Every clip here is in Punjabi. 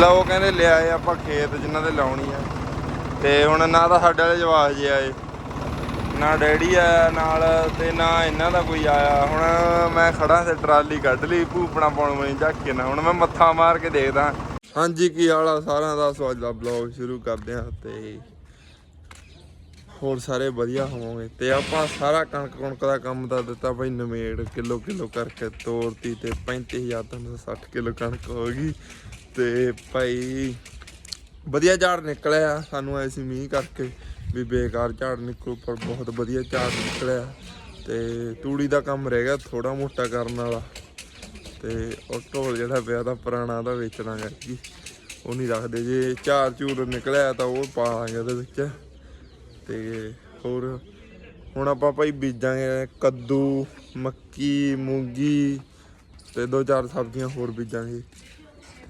ਲਓ ਕਹਿੰਦੇ ਲਿਆਏ ਆਪਾਂ ਖੇਤ ਜਿਨ੍ਹਾਂ ਦੇ ਲਾਉਣੀ ਆ। ਤੇ ਹੁਣ ਨਾ ਤਾਂ ਸਾਡੇ ਵਾਲੇ ਜਵਾਕ ਜੇ ਆਏ, ਨਾ ਡੈਡੀ ਆਇਆ ਨਾਲ ਤੇ ਨਾ ਇਹਨਾਂ ਦਾ ਕੋਈ ਆਇਆ। ਹੁਣ ਮੈਂ ਖੜਾ ਤੇ ਟਰਾਲੀ ਕੱਢ ਲਈ, ਭੂਪਣਾ ਪਾਉਣ ਵਾਲੀ ਝਾਕੇ ਨਾ, ਹੁਣ ਮੈਂ ਮੱਥਾ ਮਾਰ ਕੇ ਦੇਖਦਾ। ਹਾਂਜੀ, ਕੀ ਹਾਲਾ ਸਾਰਿਆਂ ਦਾ? ਸਵਾਜ ਦਾ ਬਲੌਗ ਸ਼ੁਰੂ ਕਰਦੇ ਆ ਤੇ ਹੋਰ ਸਾਰੇ ਵਧੀਆ ਹੋਵੋਗੇ। ਤੇ ਆਪਾਂ ਸਾਰਾ ਕਣਕ ਕਣਕ ਦਾ ਕੰਮ ਤਾਂ ਦਿੱਤਾ ਭਾਈ ਨਵੇੜ ਕਿਲੋ ਕਿਲੋ ਕਰਕੇ ਤੋੜਤੀ ਤੇ 35360 ਕਿਲੋ ਕਣਕ ਹੋ ਗਈ। ਤੇ ਭਾਈ ਵਧੀਆ ਝਾੜ ਨਿਕਲਿਆ, ਸਾਨੂੰ ਐਸੀ ਮੀਂਹ ਕਰਕੇ ਵੀ ਬੇਕਾਰ ਝਾੜ ਨਿਕਲੂ, ਪਰ ਬਹੁਤ ਵਧੀਆ ਝਾੜ ਨਿਕਲਿਆ ਤੇ ਤੂੜੀ ਦਾ ਕੰਮ ਰਹਿ ਗਿਆ ਥੋੜਾ ਮੋਟਾ ਕਰਨ ਵਾਲਾ ਤੇ ਉਹ ਢੋਲ ਜਿਹੜਾ ਪਿਆ ਤਾਂ ਪੁਰਾਣਾ ਦਾ ਵੇਚਣਾ ਕਰਕੇ ਉਹ ਨਹੀਂ ਰੱਖਦੇ, ਜੇ ਝਾੜ ਝੂੜ ਨਿਕਲਿਆ ਤਾਂ ਉਹ ਪਾ ਲਾਂਗੇ ਉਹਦੇ ਵਿੱਚ ਤੇ ਹੋਰ ਹੁਣ ਆਪਾਂ ਭਾਈ ਬੀਜਾਂਗੇ ਕੱਦੂ, ਮੱਕੀ, ਮੂੰਗੀ ਤੇ ਦੋ ਚਾਰ ਸਬਜ਼ੀਆਂ ਹੋਰ ਬੀਜਾਂਗੇ।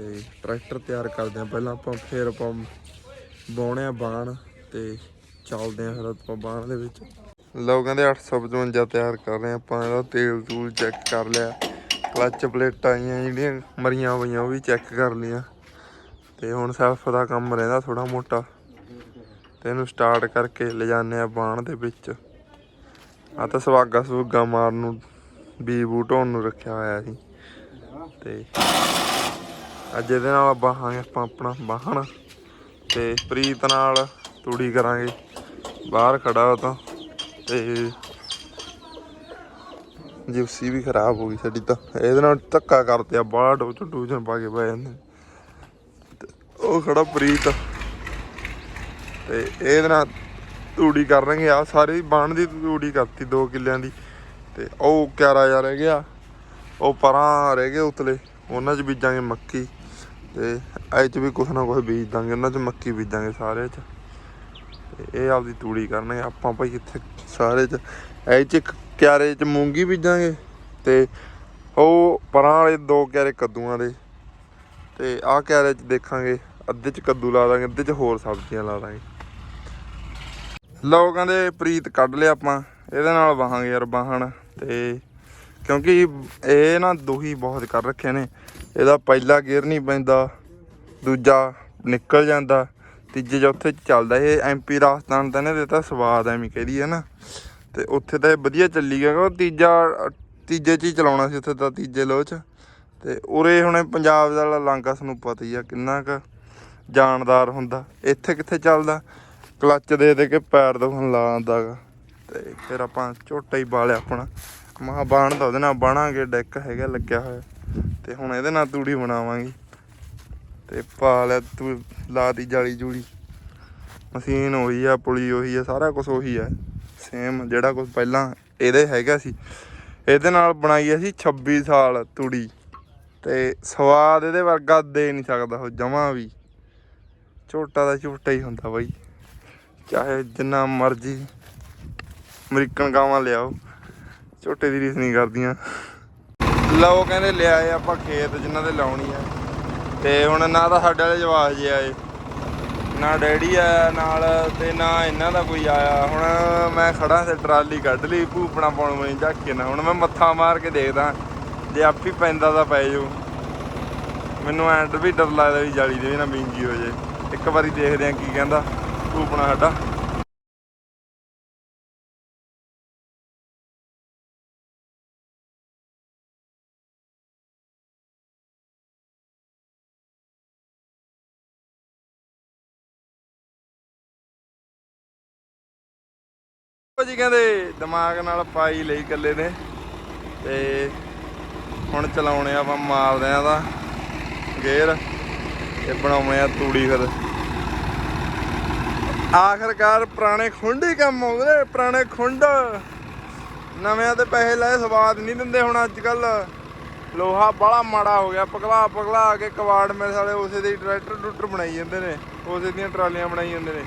ਤੇ ਟਰੈਕਟਰ ਤਿਆਰ ਕਰਦੇ ਆ ਪਹਿਲਾਂ ਆਪਾਂ ਫੇਰ ਆਪਾਂ ਬਾਉਣੇ ਆ ਬਾਣ ਤੇ ਚੱਲਦੇ ਆ ਫਿਰ ਆਪਾਂ ਬਾਣ ਦੇ ਵਿੱਚ। ਲੋਕ ਕਹਿੰਦੇ 855 ਤਿਆਰ ਕਰ ਰਹੇ ਆ ਆਪਾਂ ਇਹਦਾ ਤੇਲ ਤੂਲ ਚੈੱਕ ਕਰ ਲਿਆ। ਕਲੱਚ ਪਲੇਟਾਂ ਆਈਆਂ ਜਿਹੜੀਆਂ, ਮਰੀਆਂ ਹੋਈਆਂ ਉਹ ਵੀ ਚੈੱਕ ਕਰ ਲਈਆਂ। ਤੇ ਹੁਣ ਸੈਲਫ ਦਾ ਕੰਮ ਰਹਿੰਦਾ ਥੋੜਾ ਮੋਟਾ। ਤੇ ਇਹਨੂੰ ਸਟਾਰਟ ਕਰਕੇ ਲਿਜਾਨੇ ਆ ਬਾਣ ਦੇ ਵਿੱਚ। ਆ ਤਾਂ ਸਵਾਗਾ ਸੁਗਾ ਮਾਰਨ ਨੂੰ ਬੀ ਬੂਟ ਹੋਣ ਨੂੰ ਰੱਖਿਆ ਹੋਇਆ ਸੀ। ਤੇ ਅੱਜ ਇਹਦੇ ਨਾਲ ਬਾਹਾਂਗੇ ਆਪਾਂ ਆਪਣਾ ਬਾਹਣ ਤੇ ਪ੍ਰੀਤ ਨਾਲ ਤੂੜੀ ਕਰਾਂਗੇ। ਬਾਹਰ ਖੜਾ ਉਹ ਤਾਂ ਤੇ ਜਿਪਸੀ ਵੀ ਖਰਾਬ ਹੋ ਗਈ ਸਾਡੀ ਤਾਂ। ਇਹਦੇ ਨਾਲ ਧੱਕਾ ਕਰਦੇ ਆ ਬਾਹਰ ਡੋਚ ਟੂਜਨ ਪਾ ਕੇ ਬਹਿ ਜਾਂਦੇ ਤੇ ਉਹ ਖੜਾ ਪ੍ਰੀਤ। ਤੇ ਇਹਦੇ ਨਾਲ ਤੂੜੀ ਕਰਨਗੇ ਆ ਸਾਰੇ ਬਾਣ ਦੀ ਤੂੜੀ ਕਰਤੀ 2 ਕਿੱਲਿਆਂ ਦੀ। ਤੇ ਉਹ ਕਿਆਰਾ ਜਾ ਰਹਿ ਗਿਆ। ਉਹ ਪਰਾਂ ਰਹਿ ਗਏ ਉਤਲੇ, ਉਹਨਾਂ 'ਚ ਬੀਜਾਂਗੇ ਮੱਕੀ। ਤੇ ਇਹ 'ਚ ਵੀ ਕੁਛ ਨਾ ਕੁਛ ਬੀਜ ਦਾਂਗੇ ਉਹਨਾਂ 'ਚ ਮੱਕੀ ਬੀਜਾਂਗੇ ਸਾਰੇ 'ਚ। ਇਹ ਆਪਦੀ ਤੂੜੀ ਕਰਨਗੇ, ਆਪਾਂ ਭਾਈ ਇੱਥੇ ਸਾਰੇ 'ਚ। ਇਹ 'ਚ ਇੱਕ ਕਿਆਰੇ 'ਚ ਮੂੰਗੀ ਬੀਜਾਂਗੇ ਤੇ ਉਹ ਪਰਾਂ ਵਾਲੇ ਦੋ ਕਿਆਰੇ ਕੱਦੂਆਂ ਦੇ। ਤੇ ਆਹ ਕਿਆਰੇ 'ਚ ਦੇਖਾਂਗੇ, ਅੱਧੇ 'ਚ ਕੱਦੂ ਲਾ ਦਾਂਗੇ, ਅੱਧੇ 'ਚ ਹੋਰ ਸਬਜ਼ੀਆਂ ਲਾ ਦਾਂਗੇ। ਲਓ ਕਹਿੰਦੇ ਪ੍ਰੀਤ ਕੱਢ ਲਿਆ ਆਪਾਂ, ਇਹਦੇ ਨਾਲ ਵਾਹਾਂਗੇ ਯਾਰ ਵਾਹਣ। ਤੇ ਕਿਉਂਕਿ ਇਹ ਨਾ ਦੋਹੀ ਬਹੁਤ ਕਰ ਰੱਖੇ ਨੇ। ਇਹਦਾ ਪਹਿਲਾ ਗੇਅਰ ਨਹੀਂ ਪੈਂਦਾ, ਦੂਜਾ ਨਿਕਲ ਜਾਂਦਾ, ਤੀਜੇ ਚੌਥੇ 'ਚ ਚੱਲਦਾ। ਇਹ ਐਮਪੀ ਰਾਜਸਥਾਨ ਤਾਂ ਇਹਨੇ ਦਿੱਤਾ ਸਵਾਦ ਐਵੇਂ ਕਹਦੀ ਹੈ ਨਾ। ਤੇ ਉੱਥੇ ਤਾਂ ਇਹ ਵਧੀਆ ਚੱਲੀ ਗਿਆ ਉਹ ਤੀਜਾ, ਤੀਜੇ 'ਚ ਹੀ ਚਲਾਉਣਾ ਸੀ ਉੱਥੇ ਤਾਂ, ਤੀਜੇ ਲੋਹ 'ਚ। ਤੇ ਉਰੇ ਹੁਣ ਪੰਜਾਬ ਦਾ ਲਾਂਗਾ ਸਾਨੂੰ ਪਤਾ ਹੀ ਆ, ਕਿੰਨਾ ਕੁ ਜਾਣਦਾਰ ਹੁੰਦਾ। ਇੱਥੇ ਕਿੱਥੇ ਚੱਲਦਾ? ਕਲੱਚ ਦੇ ਦੇ ਕੇ ਪੈਰ ਦੁਖਣ ਲਾ ਆਂਦਾ ਗਾ। ਤੇ ਫਿਰ ਆਪਾਂ ਝੋਟਾ ਹੀ ਬਾਲਿਆ ਆਪਣਾ। ਮਹਾ ਬਾਣ ਤਾਂ ਉਹਦੇ ਨਾਲ ਬਾਣਾਂਗੇ, ਡੈਕ ਹੈਗਾ, ਲੱਗਿਆ ਹੋਇਆ। ਤੇ ਹੁਣ ਇਹਦੇ ਨਾਲ ਤੂੜੀ ਬਣਾਵਾਂਗੇ। ਤੇ ਪਾ ਲਿਆ ਤੂੰ ਲਾ ਦੀ ਜਾਲੀ ਜੂਲੀ। ਮਸ਼ੀਨ ਉਹੀ ਆ, ਪੁਲੀ ਉਹੀ ਆ, ਸਾਰਾ ਕੁਝ ਉਹੀ ਆ। ਸੇਮ ਜਿਹੜਾ ਕੁਝ ਪਹਿਲਾਂ ਇਹਦੇ ਹੈਗਾ ਸੀ। ਇਹਦੇ ਨਾਲ ਬਣਾਈ ਅਸੀਂ 26 ਸਾਲ ਤੂੜੀ। ਤੇ ਸਵਾਦ ਇਹਦੇ ਵਰਗਾ ਦੇ ਨਹੀਂ ਸਕਦਾ ਉਹ, ਜਮਾ ਵੀ। ਝੋਟਾ ਦਾ ਝੋਟਾ ਹੀ ਹੁੰਦਾ ਬਾਈ। ਚਾਹੇ ਜਿੰਨਾ ਮਰਜ਼ੀ ਅਮਰੀਕਨ ਗਾਵਾਂ ਲਿਆਓ। ਝੋਟੇ ਦੀ ਰੀਸ ਨਹੀਂ ਕਰਦੀਆਂ। ਲਓ ਕਹਿੰਦੇ ਲਿਆਏ ਆਪਾਂ ਖੇਤ ਜਿਨ੍ਹਾਂ ਦੇ ਲਾਉਣੀ ਆ। ਤੇ ਹੁਣ ਨਾ ਤਾਂ ਸਾਡੇ ਵਾਲੇ ਜਵਾਕ ਜੇ ਆਏ, ਨਾ ਡੈਡੀ ਆਇਆ ਨਾਲ ਤੇ ਨਾ ਇਹਨਾਂ ਦਾ ਕੋਈ ਆਇਆ। ਹੁਣ ਮੈਂ ਖੜਾ ਤੇ ਟਰਾਲੀ ਕੱਢ ਲਈ, ਭੂਪਣਾ ਪਾਉਣ ਵਾਲੀ ਝਾਕੇ ਨਾ। ਹੁਣ ਮੈਂ ਮੱਥਾ ਮਾਰ ਕੇ ਦੇਖਦਾ, ਜੇ ਆਪ ਹੀ ਪੈਂਦਾ ਤਾਂ ਪੈ ਜਾਊ। ਮੈਨੂੰ ਐਂਡ ਵੀ ਡਰ ਲੱਗਦਾ ਵੀ ਜਾਲੀ ਦੇ ਵੀ ਨਾ ਬੀਂਗੀ ਹੋ ਜੇ। ਇੱਕ ਵਾਰੀ ਦੇਖਦੇ ਆ ਕੀ ਕਹਿੰਦਾ ਭੂਪਣਾ ਸਾਡਾ। ਭਾਜੀ ਕਹਿੰਦੇ ਦਿਮਾਗ ਨਾਲ ਪਾਈ ਲਈ ਇਕੱਲੇ ਨੇ ਤੇ ਹੁਣ ਚਲਾਉਣੇ ਆ ਆਪਾਂ ਮਾਰਦੇ ਆ ਦਾ ਗੇਅਰ ਤੇ ਬਣਾਉਣੇ ਆ ਤੂੜੀ ਫਿਰ। ਆਖਰਕਾਰ ਪੁਰਾਣੇ ਖੁੰਡ ਹੀ ਕੰਮ ਆਉਂਦੇ ਪੁਰਾਣੇ ਖੁੰਡ। ਨਵਿਆਂ ਤੇ ਪੈਸੇ ਲਾਏ, ਸਵਾਦ ਨਹੀਂ ਦਿੰਦੇ ਹੁਣ ਅੱਜ ਕੱਲ ਲੋਹਾ ਬੜਾ ਮਾੜਾ ਹੋ ਗਿਆ, ਪਗਲਾ ਪਗਲਾ ਕੇ ਕਵਾੜ ਮੇਰੇ ਸਾਲੇ ਉਸੇ ਦੇ ਟਰੈਕਟਰ ਟਰੂਟਰ ਬਣਾਈ ਜਾਂਦੇ ਨੇ, ਉਸੇ ਦੀਆਂ ਟਰਾਲੀਆਂ ਬਣਾਈ ਜਾਂਦੇ ਨੇ।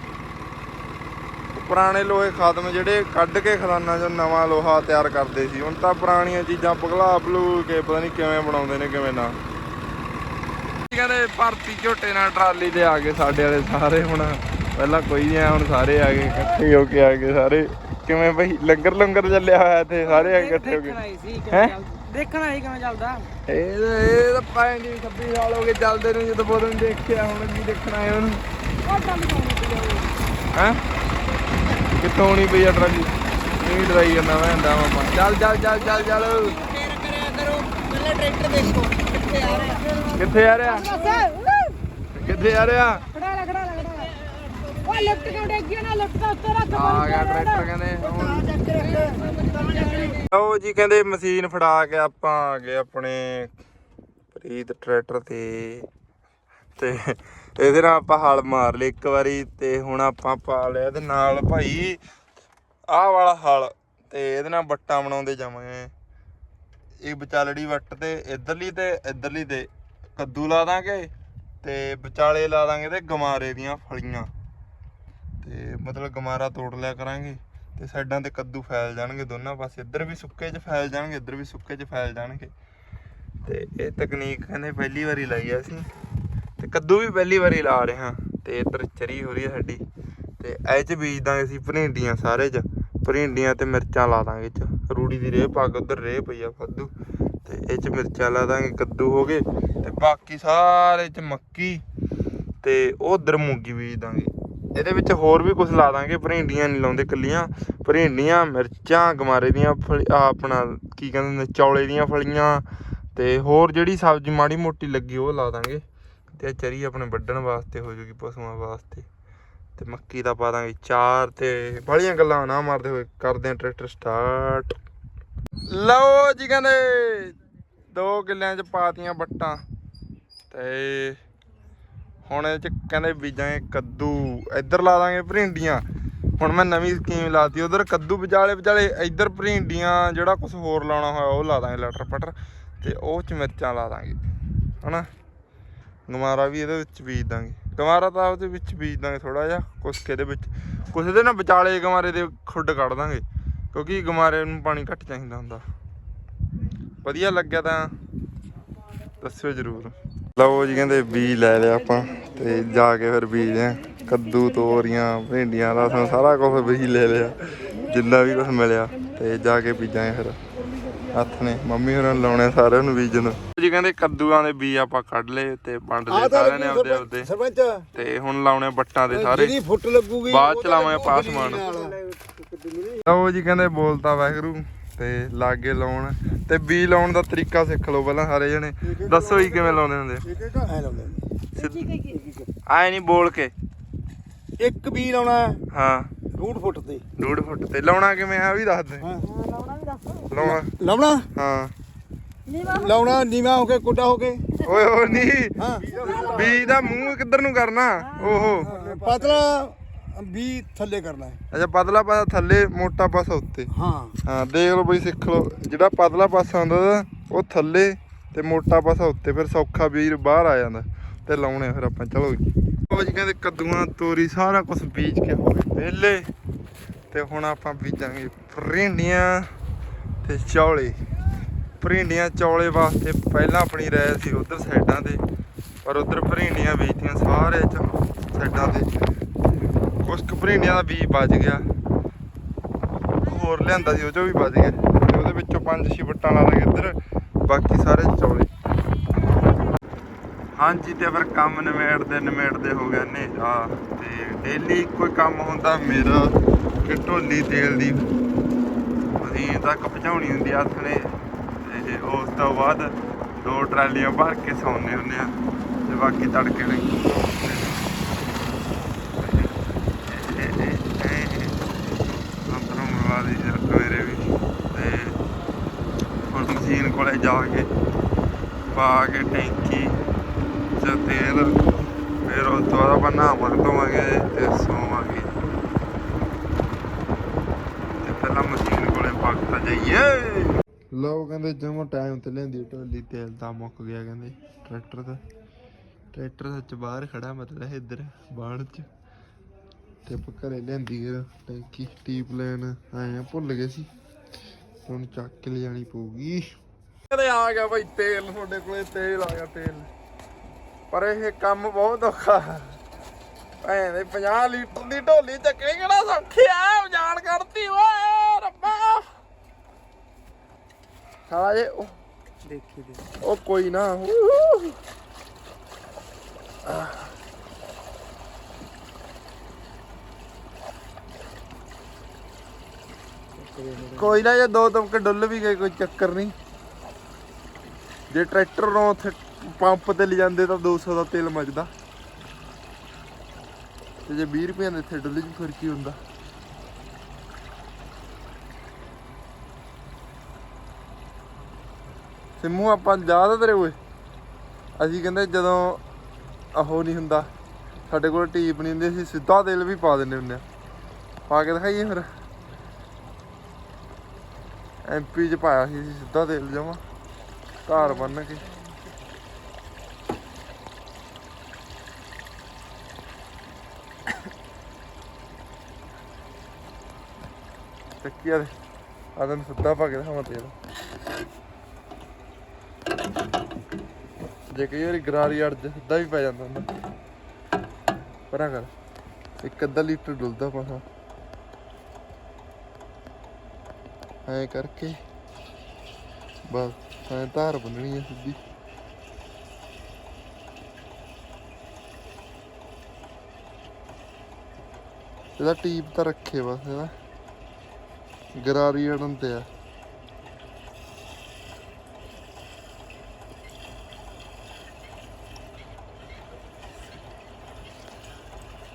ਪੁਰਾਣੇ ਲੋਹੇ ਖਤਮ ਜਿਹੜੇ ਕੱਢ ਕੇ ਖਦਾਨਾਂ ਚੋਂ ਨਵਾਂ ਲੋਹਾ ਤਿਆਰ ਕਰਦੇ ਸੀ। ਹੁਣ ਤਾਂ ਪੁਰਾਣੀਆਂ ਚੀਜ਼ਾਂ ਪਗਲਾ ਬਲੂ ਕੇ ਪਤਾ ਨਹੀਂ ਕਿਵੇਂ ਬਣਾਉਂਦੇ ਨੇ ਕਿਵੇਂ ਨਾ। ਕਹਿੰਦੇ ਭਰਤੀ ਝੋਟੇ ਨਾਲ ਟਰਾਲੀ ਤੇ ਆ ਗਏ ਸਾਡੇ ਵਾਲੇ ਸਾਰੇ ਹੁਣ। ਪਹਿਲਾਂ ਕੋਈ ਨਹੀਂ ਹੁਣ ਸਾਰੇ ਆ ਗਏ ਇਕੱਠੇ ਹੋ ਕੇ ਆ ਗਏ ਸਾਰੇ। ਕਿਵੇਂ ਬਈ ਲੰਗਰ ਲੰਗਰ ਚੱਲਿਆ ਹੋਇਆ ਤੇ ਸਾਰੇ ਇਕੱਠੇ ਹੋ ਗਏ ਹੈਂ? ਦੇਖਣਾ ਹੀ ਕਿਵੇਂ ਚੱਲਦਾ। ਇਹ ਇਹ ਤਾਂ ਪੈਂਦੀ 26 ਸਾਲ ਹੋ ਗਏ ਚੱਲਦੇ ਨੂੰ ਜਦੋਂ ਬੋਲਣ ਦੇਖਿਆ ਹੁਣ ਕੀ ਦੇਖਣਾ ਹੈ ਉਹਨੂੰ। ਹੈ? ਕਿੱਥੋਂ ਆਉਣੀ ਪਈ ਆ ਟਰਾਲੀ ਨਹੀਂ ਡਰਾਈ ਜਾਂਦਾ ਮੈਂ ਹੁੰਦਾ ਮਾਮਾ ਚੱਲ ਚੱਲ ਚੱਲ ਚੱਲ ਚੱਲ। ਫੇਰ ਕਰਿਆ ਕਰੋ ਪਹਿਲਾਂ ਟਰੈਕਟਰ ਦੇਖੋ ਕਿੱਥੇ ਆ ਰਿਹਾ। ਕਿੱਥੇ ਆ ਰਿਹਾ? ਕਿੱਥੇ ਆ ਰਿਹਾ? ਖੜਾ ਲੈ ਖੜਾ ਲੈ ਖੜਾ ਲੈ। ਉਹ ਲਿਫਟ ਕਿਉਂ ਡੇਗ ਗਿਆ ਨਾ? ਲਿਫਟ ਦਾ ਉੱਤੇ ਰੱਖ ਆ ਗਿਆ ਟਰੈਕਟਰ ਕਹਿੰਦੇ ਲਓ ਜੀ ਕਹਿੰਦੇ ਮਸ਼ੀਨ ਫੜਾ ਕੇ ਆਪਾਂ ਆ ਗਏ ਆਪਣੇ ਪ੍ਰੀਤ ਟਰੈਕਟਰ ਤੇ। ਤੇ ਇਹਦੇ ਨਾਲ ਆਪਾਂ ਹਲ ਮਾਰ ਲਏ ਇੱਕ ਵਾਰੀ ਤੇ ਹੁਣ ਆਪਾਂ ਪਾ ਲਿਆ ਤੇ ਨਾਲ ਭਾਈ ਆਹ ਵਾਲਾ ਹਲ ਤੇ ਇਹਦੇ ਨਾਲ ਵੱਟਾਂ ਬਣਾਉਂਦੇ ਜਾਵਾਂਗੇ। ਇਹ ਵਿਚਾਲੜੀ ਵੱਟ ਤੇ ਇਧਰਲੀ ਤੇ ਇਧਰਲੀ ਤੇ ਕੱਦੂ ਲਾ ਦਾਂਗੇ ਤੇ ਵਿਚਾਲੇ ਲਾ ਦਾਂਗੇ ਤੇ ਗਮਾਰੇ ਦੀਆਂ ਫਲੀਆਂ। ਤੇ ਮਤਲਬ ਗਮਾਰਾ ਤੋੜ ਲਿਆ ਕਰਾਂਗੇ ਤੇ ਸਾਈਡਾਂ ਤੇ ਕੱਦੂ ਫੈਲ ਜਾਣਗੇ ਦੋਨਾਂ ਪਾਸੇ। ਇੱਧਰ ਵੀ ਸੁੱਕੇ 'ਚ ਫੈਲ ਜਾਣਗੇ, ਇੱਧਰ ਵੀ ਸੁੱਕੇ 'ਚ ਫੈਲ ਜਾਣਗੇ। ਤੇ ਇਹ ਤਕਨੀਕ ਕਹਿੰਦੇ ਪਹਿਲੀ ਵਾਰੀ ਲਾਈ ਆ ਅਸੀਂ। ਤੇ ਕੱਦੂ ਵੀ ਪਹਿਲੀ ਵਾਰੀ ਲਾ ਰਹੇ ਹਾਂ ਤੇ ਇੱਧਰ ਚਰੀ ਹੋ ਰਹੀ ਹੈ ਸਾਡੀ, ਤੇ ਇਹ 'ਚ ਬੀਜ ਦਾਂਗੇ ਅਸੀਂ ਭਰਿੰਡੀਆਂ ਸਾਰੇ 'ਚ ਭਰਿੰਡੀਆਂ ਤੇ ਮਿਰਚਾਂ ਲਾ ਦਾਂਗੇ 'ਚ, ਰੂੜੀ ਦੀ ਰੇਹ ਪਾ ਕੇ ਉੱਧਰ ਰੇਹ ਪਈ ਆ ਫੱਦੂ, ਤੇ ਇਹ 'ਚ ਮਿਰਚਾਂ ਲਾ ਦਾਂਗੇ, ਕੱਦੂ ਹੋ ਗਏ, ਤੇ ਬਾਕੀ ਸਾਰੇ 'ਚ ਮੱਕੀ, ਤੇ ਉਹ ਉਧਰ ਮੂੰਗੀ ਬੀਜ ਦਾਂਗੇ ਇਹਦੇ ਵਿੱਚ ਹੋਰ ਵੀ ਕੁਝ ਲਾ ਦਾਂਗੇ ਭਰਿੰਡੀਆਂ ਨਹੀਂ ਲਾਉਂਦੇ ਕੱਲੀਆਂ ਭਰਿੰਡੀਆਂ ਮਿਰਚਾਂ, ਗਮਾਰੇ ਦੀਆਂ ਫਲੀ ਆਪਣਾ ਕੀ ਕਹਿੰਦੇ ਨੇ, ਚੌਲੇ ਦੀਆਂ ਫਲੀਆਂ, ਤੇ ਹੋਰ ਜਿਹੜੀ ਸਬਜ਼ੀ ਮਾੜੀ ਮੋਟੀ ਲੱਗੀ ਉਹ ਲਾ ਦਾਂਗੇ। ਤੇ ਇਹ ਚਰੀ ਆਪਣੇ ਵੱਢਣ ਵਾਸਤੇ ਹੋ ਜੂਗੀ, ਪਸ਼ੂਆਂ ਵਾਸਤੇ। ਤੇ ਮੱਕੀ ਦਾ ਪਾ ਦਾਂਗੇ ਚਾਰ ਤੇ ਬਾਲੀਆਂ ਗੱਲਾਂ ਨਾ ਮਾਰਦੇ ਹੋਏ ਕਰਦੇ ਆ ਟਰੈਕਟਰ ਸਟਾਰਟ। ਲਓ ਜੀ ਕਹਿੰਦੇ, ਦੋ ਕਿੱਲਿਆਂ ਚ ਪਾਤੀਆਂ ਬੱਟਾਂ ਤੇ ਹੁਣ ਇਹ ਚ ਕਹਿੰਦੇ ਬੀਜਾਂਗੇ ਕੱਦੂ। ਇੱਧਰ ਲਾ ਦਾਂਗੇ ਭਰਿੰਡੀਆਂ। ਹੁਣ ਮੈਂ ਨਵੀਂ ਸਕੀਮ ਲਾਤੀ, ਉਧਰ ਕੱਦੂ ਵਿਚਾਲੇ ਵਿਚਾਲੇ ਇੱਧਰ ਭਰਿੰਡੀਆਂ ਜਿਹੜਾ ਕੁਝ ਹੋਰ ਲਾਉਣਾ ਹੋਇਆ ਉਹ ਲਾ ਦਾਂਗੇ ਲਟਰ ਪਟਰ। ਤੇ ਉਹ ਚ ਮਿਰਚਾਂ ਲਾ ਦਾਂਗੇ। ਹਨਾ? ਗਮਾਰਾ ਵੀ ਇਹਦੇ ਵਿੱਚ ਬੀਜ ਦਾਂਗੇ। ਗਮਾਰਾ ਤਾਂ ਉਹਦੇ ਵਿੱਚ ਬੀਜ ਦਾਂਗੇ ਥੋੜਾ ਜਿਹਾ, ਕੁਛ ਕੁ ਇਹਦੇ ਵਿੱਚ, ਕੁਛ ਇਹਦੇ ਨਾਲ ਵਿਚਾਲੇ ਗਮਾਰੇ ਦੇ ਖੁੱਡ ਕੱਢ ਦਾਂਗੇ, ਕਿਉਂਕਿ ਗਮਾਰੇ ਨੂੰ ਪਾਣੀ ਘੱਟ ਚਾਹੀਦਾ ਹੁੰਦਾ। ਵਧੀਆ ਲੱਗਿਆ ਤਾਂ ਦੱਸਿਓ ਜਰੂਰ। ਲਓ ਜੀ ਕਹਿੰਦੇ ਬੀਜ ਲੈ ਲਿਆ ਆਪਾਂ, ਤੇ ਜਾ ਕੇ ਫਿਰ ਬੀਜ ਆ ਕੱਦੂ, ਤੋਰੀਆਂ, ਭਿੰਡੀਆਂ ਦਾ ਸਾਰਾ ਕੁਝ ਬੀਜ ਲੈ ਲਿਆ। ਜਿੰਨਾ ਵੀ ਕੁਝ ਮਿਲਿਆ, ਤੇ ਜਾ ਕੇ ਬੀਜਾਂਗੇ ਫਿਰ। ਹੱਥ ਨੇ, ਮੰਮੀ ਹੋਰਾਂ ਨੂੰ ਲਾਉਣੇ ਸਾਰਿਆਂ ਨੂੰ ਬੀਜਣ। ਜੀ ਕਹਿੰਦੇ ਕੱਦੂਆਂ ਦੇ ਬੀਜ ਆਪਾਂ ਕੱਢ ਲਏ ਤੇ ਵੰਡ ਲਏ ਸਾਰਿਆਂ ਨੇ ਆਪਦੇ ਆਪਦੇ। ਸਰਪੰਚ। ਤੇ ਹੁਣ ਲਾਉਣੇ ਬੱਟਾਂ ਦੇ ਸਾਰੇ। ਜਿਹੜੀ ਫੁੱਟ ਲੱਗੂਗੀ ਬਾਅਦ ਚ ਲਾਵਾਂਗੇ ਪਾਸ ਬਿਜਲੀ ਮਾਨ। ਨਾਲ। ਲਓ ਜੀ ਕਹਿੰਦੇ ਬੋਲਤਾ ਵਾਹਿਗੁਰੂ ਤੇ ਲਾਗੇ ਲਾਉਣ। ਤੇ ਬੀ ਲਾਉਣ ਦਾ ਤਰੀਕਾ ਸਿੱਖ ਲਓ ਪਹਿਲਾਂ ਸਾਰੇ ਜਣੇ। ਦੱਸੋ ਜੀ ਕਿਵੇਂ ਲਾਉਂਦੇ ਹੁੰਦੇ। ਆਏ ਨਹੀਂ ਬੋਲ ਕੇ। ਇੱਕ ਬੀ ਲਾਉਣਾ ਹਾਂ। ਡੂਢ ਫੁੱਟ ਤੇ। ਡੂਢ ਫੁੱਟ ਤੇ। ਲਾਉਣਾ ਕਿਵੇਂ ਆ ਵੀ ਦੱਸ ਦੇ। ਹਾਂ। ਲਾਉਣਾ ਵੀ ਦੱਸ ਲਾਉਣਾ। ਲਾਉਣਾ? ਹਾਂ। ਲਾਉਣਾ ਨੀਵਾ ਹੋ ਕੇ ਕੁੱਡਾ ਹੋ ਕੇ? ਓਏ ਓ ਨਹੀਂ ਹਾਂ। ਬੀ ਦਾ ਮੂੰਹ ਕਿੱਧਰ ਨੂੰ ਕਰਨਾ? ਓਹੋ। ਪਤਲਾ ਬੀ ਥੱਲੇ ਕਰਨਾ ਹੈ। ਅੱਛਾ ਪਤਲਾ ਪਾਸਾ ਥੱਲੇ ਮੋਟਾ ਪਾਸਾ ਉੱਤੇ। ਹਾਂ। ਹਾਂ ਦੇਖ ਲਓ ਬਈ ਸਿੱਖ ਲਓ। ਜਿਹੜਾ ਪਤਲਾ ਪਾਸਾ ਹੁੰਦਾ ਉਹ ਥੱਲੇ ਤੇ ਮੋਟਾ ਪਾਸਾ ਉੱਤੇ। ਫਿਰ ਸੌਖਾ ਵੀਰ ਬਾਹਰ ਆ ਜਾਂਦਾ ਤੇ ਲਾਉਣੇ ਫਿਰ ਆਪਾਂ। ਚਲੋ ਜੀ। ਉਹ ਜੀ ਕਹਿੰਦੇ ਕੱਦੂਆਂ ਤੋਰੀ ਸਾਰਾ ਕੁਝ ਬੀਜ ਕੇ ਹੋ ਗਏ ਵਿਹਲੇ। ਤੇ ਹੁਣ ਆਪਾਂ ਬੀਜਾਂਗੇ ਭਰਿੰਡੀਆਂ ਤੇ ਚੌਲੇ। ਭਰਿੰਡੀਆਂ ਚੌਲੇ ਵਾਸਤੇ ਪਹਿਲਾਂ ਆਪਣੀ ਰਹਿ ਸੀ ਉਧਰ ਸਾਈਡਾਂ ਤੇ, ਪਰ ਉਧਰ ਭਰਿੰਡੀਆਂ ਬੀਜਤੀਆਂ ਸਾਰੇ ਚ ਸਾਈਡਾਂ ਤੇ। ਕੁਛ ਕੁ ਭਰਿੰਡੀਆਂ ਦਾ ਬੀਜ ਬਚ ਗਿਆ। ਹੋਰ ਲਿਆਂਦਾ ਸੀ ਉਹ ਚੋਂ ਵੀ ਬਚ ਗਿਆ। ਤੇ ਉਹਦੇ ਵਿੱਚੋਂ ਪੰਜ ਛੇ ਵੱਟਾਂ ਲਾ ਲਏ ਇੱਧਰ, ਬਾਕੀ ਸਾਰੇ ਚੌਲੇ। ਹਾਂਜੀ, ਤੇ ਫਿਰ ਕੰਮ ਨਿਮੇੜਦੇ ਨਿਮੇੜਦੇ ਹੋ ਗਿਆ ਹਨੇਰਾ ਤੇ ਡੇਲੀ ਕੋਈ ਕੰਮ ਹੁੰਦਾ, ਮੇਰਾ ਕਿ ਢੋਲੀ ਤੇਲ ਦੀ ਮਦੀਨ ਤੱਕ ਪਹੁੰਚਾਉਣੀ ਹੁੰਦੀ ਆ ਹੱਥ ਨੇ ਉਸ ਤੋਂ ਬਾਅਦ ਦੋ ਟਰਾਲੀਆਂ ਭਰ ਕੇ ਸੌਂਦੇ ਹੁੰਦੇ ਆ ਤੇ ਬਾਕੀ ਤੜਕੇ ਲਈ। ਅੰਦਰੋਂ ਮਰਵਾ ਵੀ। ਤੇ ਮਸ਼ੀਨ ਕੋਲੇ ਜਾ ਕੇ ਪਾ ਕੇ ਟੈਂਕੀ ਚ ਤੇਲ, ਫਿਰ ਉਸ ਤੋਂ ਬਾਅਦ ਆਪਾਂ ਨਹਾਵਾਂ ਧੋਵਾਂਗੇ ਤੇ ਸੋਵਾਂਗੇ। ਤੇ ਪਹਿਲਾਂ ਮਸ਼ੀਨ ਕੋਲੇ ਪੱਕਦਾ ਜਾਈਏ। ਲੋਕ ਕਹਿੰਦੇ ਜਮਾ ਟਾਈਮ ਤੇ ਲੈਂਦੀ ਢੋਲੀ ਤੇਲ ਤਾਂ ਮੁੱਕ ਗਿਆ ਕਹਿੰਦੇ, ਟਰੈਕਟਰ ਦਾ ਟਰੈਕਟਰ ਸੱਚ ਬਾਹਰ ਖੜਾ ਮਤਲਬ ਇੱਧਰ ਬਾਹਰ ਚ। ਤੇ ਆਪਾਂ ਘਰੇ ਲੈਂਦੀ ਆ ਟੈਂਕੀ ਟੀਪ ਲੈਣ ਆਏ ਆ, ਭੁੱਲ ਗਏ ਸੀ। ਹੁਣ ਚੱਕ ਕੇ ਲਿਜਾਣੀ ਪਊਗੀ। ਕਦੇ ਆ ਗਿਆ ਭਾਈ ਤੇਲ, ਤੁਹਾਡੇ ਕੋਲੇ ਤੇਲ ਆ ਗਿਆ ਤੇਲ। ਪਰ ਇਹ ਕੰਮ ਬਹੁਤ ਔਖਾ। ਭੈਣ ਦੇ 50 ਲੀਟਰ ਦੀ ਢੋਲੀ ਚੱਕਣੀ ਕਿਹੜਾ ਸੌਖੀ ਆ ਜਾਨ ਕੱਢਤੀ, ਓਏ ਰੱਬਾ। ਸਾਲਾ ਜੇ। ਉਹ ਦੇਖੀ ਦੇ ਉਹ ਕੋਈ ਨਾ ਕੋਈ ਨਾ ਜੇ ਦੋ ਤਮਕੇ ਡੁੱਲ ਵੀ ਗਏ ਕੋਈ ਚੱਕਰ ਨਹੀਂ। ਜੇ ਟਰੈਕਟਰ ਨੂੰ ਉੱਥੇ ਪੰਪ ਤੇ ਲਿਜਾਂਦੇ ਤਾਂ 200 ਦਾ ਤੇਲ ਮੱਚਦਾ। ਤੇ ਜੇ 20 ਰੁਪਏ ਦੇ ਇੱਥੇ ਡੁੱਲ ਜੀ ਫਿਰ ਕੀ ਹੁੰਦਾ? ਸਿੰਮੂ ਆਪਾਂ ਯਾਦ ਆ ਤੇਰੇ ਓਏ ਅਸੀਂ ਕਹਿੰਦੇ ਜਦੋਂ ਉਹ ਨਹੀਂ ਹੁੰਦਾ, ਸਾਡੇ ਕੋਲ ਟੀਪ ਨਹੀਂ ਹੁੰਦੀ, ਅਸੀਂ ਸਿੱਧਾ ਤੇਲ ਵੀ ਪਾ ਦਿੰਦੇ ਹੁੰਦੇ ਆ। ਪਾ ਕੇ ਦਿਖਾਈਏ ਫਿਰ। ਐਮਪੀ ਚ ਪਾਇਆ ਸੀ, ਅਸੀਂ ਸਿੱਧਾ ਤੇਲ ਜਮਾ। ਘਰ ਬੰਨ ਕੇ। ਚੱਕੀਆ ਦੇ ਆ ਤੈਨੂੰ ਸਿੱਧਾ ਪਾ ਕੇ ਦਿਖਾਵਾਂ ਤੇਲ। ਜੇ ਕਈ ਵਾਰੀ ਗਰਾਰੀ ਅੜ ਜਾ ਸਿੱਧਾ ਵੀ ਪੈ ਜਾਂਦਾ ਹੁੰਦਾ। ਪਰਾਂ ਕਰ, ਇੱਕ ਅੱਧਾ ਲੀਟਰ ਡੁੱਲਦਾ ਪਾਸਾ ਐ ਕਰਕੇ, ਬਸ, ਐ ਧਾਰ ਬੰਨਣੀ ਹੈ ਸਿੱਧੀ। ਇਹਦਾ ਟੀਪ ਤਾਂ ਰੱਖੇ ਬਸ ਇਹਦਾ ਗਰਾਰੀ ਅੜਨ ਤੇ ਆ।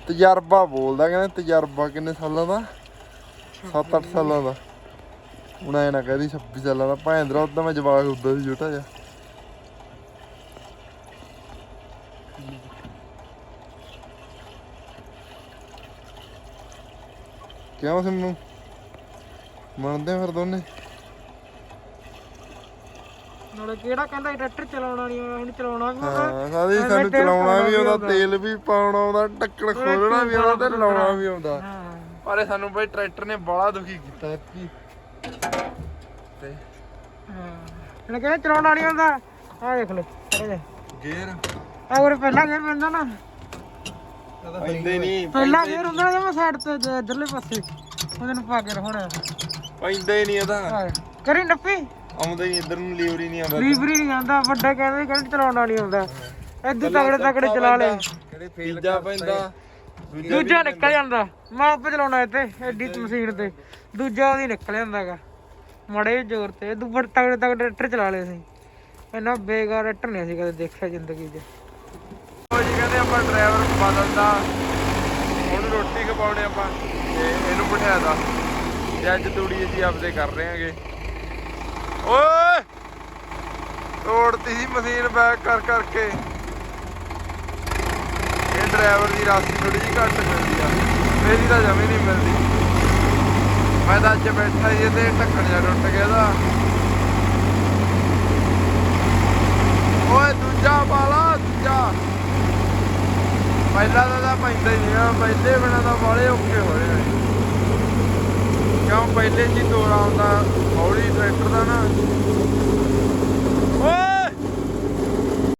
ਤਜਰਬਾ ਬੋਲਦਾ ਕਹਿੰਦੇ ਤਜਰਬਾ ਕਿੰਨੇ ਸਾਲਾਂ ਦਾ? 7-8 ਸਾਲਾਂ ਦਾ। ਹੁਣ ਐ ਨਾ ਕਹਦੀ 26 ਸਾਲਾਂ ਦਾ। ਭੈਂਦਰਾ ਉਦੋਂ ਮੈਂ ਜਵਾਕ ਹੁੰਦਾ ਸੀ ਛੋਟਾ ਜਿਹਾ। ਕਿਉਂ ਸਿੰਮੂ? ਮੰਨਦੇ ਫਿਰ ਦੋਨੇ? ਨਾਲੇ ਕਿਹੜਾ ਕਹਿੰਦਾ ਟਰੈਕਟਰ ਚਲਾਉਣਾ ਨਹੀਂ ਆਉਂਦਾ ਹੁਣ ਚਲਾਉਣਾ ਵੀ ਆਉਂਦਾ ਹਾਂ ਸਾਡੀ ਸਾਨੂੰ ਚਲਾਉਣਾ ਵੀ ਆਉਂਦਾ। ਤੇਲ ਵੀ ਪਾਉਣਾ ਆਉਂਦਾ ਢੱਕਣ ਖੋਲਣਾ ਵੀ ਆਉਂਦਾ ਤੇ ਲਾਉਣਾ ਵੀ ਆਉਂਦਾ। ਹਾਂ। ਪਰ ਇਹ ਸਾਨੂੰ ਬਈ ਟਰੈਕਟਰ ਨੇ ਬੜਾ ਦੁਖੀ ਕੀਤਾ ਕੀ? ਤੇ ਹਾਂ। ਹੁਣ ਕਹਿੰਦਾ ਚਲਾਉਣਾ ਨਹੀਂ ਆਉਂਦਾ। ਆ ਦੇਖ ਅਰੇ ਗੇਅਰ। ਆ ਉਰੇ ਪਹਿਲਾ ਗੇਰ ਪੈਂਦਾ ਨਾ। ਪੈਂਦੇ ਨਹੀਂ ਪਹਿਲਾ ਗੇਰ ਹੁੰਦਾ ਜਿਵੇਂ ਸਾਈਡ ਤੇ ਇੱਧਰਲੇ ਪਾਸੇ। ਉਹਦੇ ਨੂੰ ਪਾ ਕੇ ਰਖਣਾ ਪੈਂਦੇ ਹੀ ਨਹੀਂ ਇਹਦਾ ਕਰੀ ਨੱਪੀ? ਆਉਂਦਾ ਹੀ ਇੱਧਰ ਨੂੰ ਲੀਵਰ ਨਹੀਂ ਆਉਂਦਾ ਲੀਵਰੀ ਨਹੀਂ ਆਉਂਦਾ ਵੱਡਾ ਕਹਿੰਦੇ ਕਹਿੰਦੇ ਚਲਾਉਣਾ ਨਹੀਂ ਆਉਂਦਾ। ਐਦੂ ਤਗੜੇ ਤਗੜੇ ਚਲਾ ਲੈ ਕਿਹੜੇ ਫੇਲ ਜਾ ਪੈਂਦਾ ਦੂਜਾ ਨਿਕਲ ਜਾਂਦਾ। ਮੈਂ ਆਪ ਚਲਾਉਣਾ ਇੱਥੇ ਐਡੀ ਮਸ਼ੀਨ ਤੇ। ਦੂਜਾ ਉਹਦੀ ਨਿਕਲ ਜਾਂਦਾਗਾ ਮੜੇ ਜ਼ੋਰ ਤੇ। ਦੂ ਬੜ ਤਗੜੇ ਤਗੜੇ ਟਰੈਕਟਰ ਚਲਾ ਲਏ ਸੀ ਇੰਨਾ ਬੇਕਾਰ ਟਰੈਕਟਰ ਨਹੀਂ ਸੀ ਕਦੇ ਦੇਖਿਆ ਜ਼ਿੰਦਗੀ 'ਚ। ਉਹ ਜੀ ਕਹਿੰਦੇ ਆਪਾਂ ਡਰਾਈਵਰ ਬਦਲਦਾ। ਹੁਣ ਰੋਟੀ ਖਵਾਉਣੇ ਆਪਾਂ। ਤੇ ਇਹਨੂੰ ਬਿਠਾਇਆ ਤੇ। ਅੱਜ ਤੂੜੀ ਅਸੀਂ ਆਪਦੇ ਕਰ ਰਹੇ ਹਾਂਗੇ ਓਏ! ਤੋੜਤੀ ਸੀ ਮਸ਼ੀਨ ਬੈਕ ਕਰ ਕਰਕੇ। ਇਹ ਡਰਾਈਵਰ ਦੀ ਰਾਸਤੀ ਥੋੜੀ ਜਿਹੀ ਘੱਟ ਮਿਲਦੀ ਆ। ਮੇਰੀ ਤਾਂ ਜਮੇ ਨਹੀਂ ਮਿਲਦੀ। ਮੈਂ ਤਾਂ ਅੱਜ ਬੈਠਾ ਸੀ ਤੇ ਢੱਕਣ ਜਾ ਟੁੱਟ ਗਿਆ ਦਾ ਓਏ, ਦੂਜਾ ਬਾਲਾ ਦੂਜਾ। ਪਹਿਲਾਂ ਤਾਂ ਤਾਂ ਪੈਂਦਾ ਹੀ ਨਹੀਂ ਆ। ਪਹਿਲੇ ਬਿਨਾਂ ਤਾਂ ਬਾਲੇ ਔਖੇ ਹੋਏ ਆ। ਕਿਉਂ ਪਹਿਲੇ ਜੀ ਤੋਰਾ ਆਉਂਦਾ ਹੌਲੀ ਟਰੈਕਟਰ ਦਾ ਨਾ?